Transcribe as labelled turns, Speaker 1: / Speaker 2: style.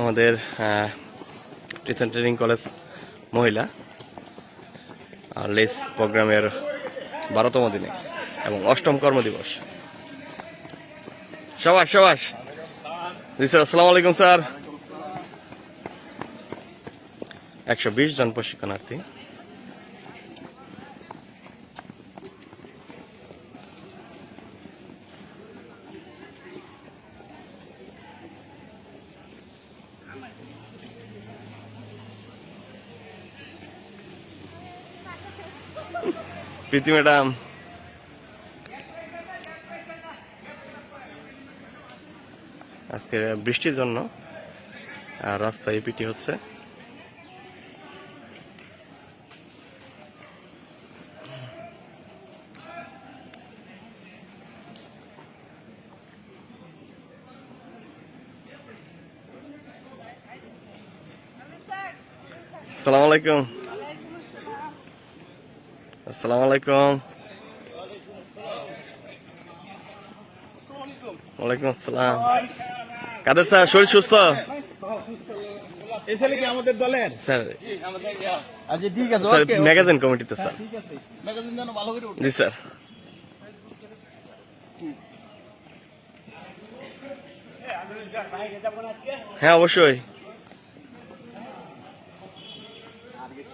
Speaker 1: আমাদের teacher training college মহিলা, আর less প্রোগ্রামের বারোতম দিনে এবং অষ্টম কর্মদিবস সবাস সবাস। জি স্যার, আসসালামু আলাইকুম স্যার। একশো বিশ জন প্রশিক্ষণার্থী। প্রীতি ম্যাডাম। আজকে বৃষ্টির জন্য আর রাস্তায় পিটি হচ্ছে। আসসালামু আলাইকুম আসসালামু আলাইকুম ওয়ালাইকুম আসসালাম কাদের স্যার শরীর সুস্থ?
Speaker 2: এই ছেলে কি আমাদের দলের?
Speaker 1: স্যার
Speaker 2: ঠিক আছে
Speaker 1: স্যার ম্যাগাজিন কমিটিতে স্যার।
Speaker 2: ম্যাগাজিন যেন ভালো করে
Speaker 1: জি স্যার। হ্যাঁ অবশ্যই। টার্গেট